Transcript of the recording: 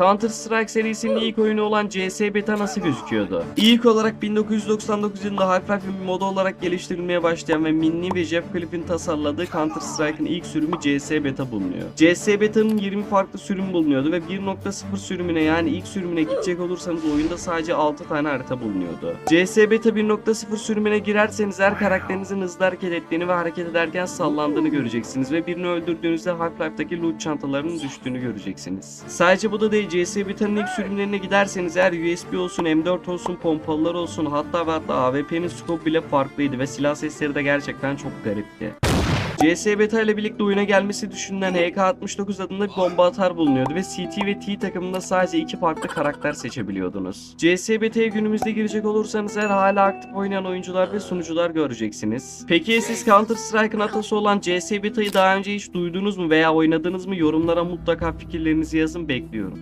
Counter Strike serisinin ilk oyunu olan CS Beta nasıl gözüküyordu? İlk olarak 1999 yılında Half-Life'in bir modu olarak geliştirilmeye başlayan ve Minnie ve Jeff Cliff'in tasarladığı Counter Strike'ın ilk sürümü CS Beta bulunuyor. CS Beta'nın 20 farklı sürüm bulunuyordu ve 1.0 sürümüne yani ilk sürümüne gidecek olursanız oyunda sadece 6 tane harita bulunuyordu. CS Beta 1.0 sürümüne girerseniz her karakterinizin hızlı hareket ettiğini ve hareket ederken sallandığını göreceksiniz ve birini öldürdüğünüzde Half-Life'daki loot çantalarının düştüğünü göreceksiniz. Sadece bu da değil CS Beta'nın ilk sürümlerine giderseniz eğer USB olsun, M4 olsun, pompalılar olsun hatta ve hatta AWP'nin scope bile farklıydı ve silah sesleri de gerçekten çok garipti. CS Beta ile birlikte oyuna gelmesi düşünülen HK-69 adında bir bomba atar bulunuyordu ve CT ve T takımında sadece iki farklı karakter seçebiliyordunuz. CS Beta'ya günümüzde girecek olursanız eğer hala aktif oynayan oyuncular ve sunucular göreceksiniz. Peki siz Counter Strike'ın atası olan CS Beta'yı daha önce hiç duydunuz mu veya oynadınız mı? Yorumlara mutlaka fikirlerinizi yazın bekliyorum.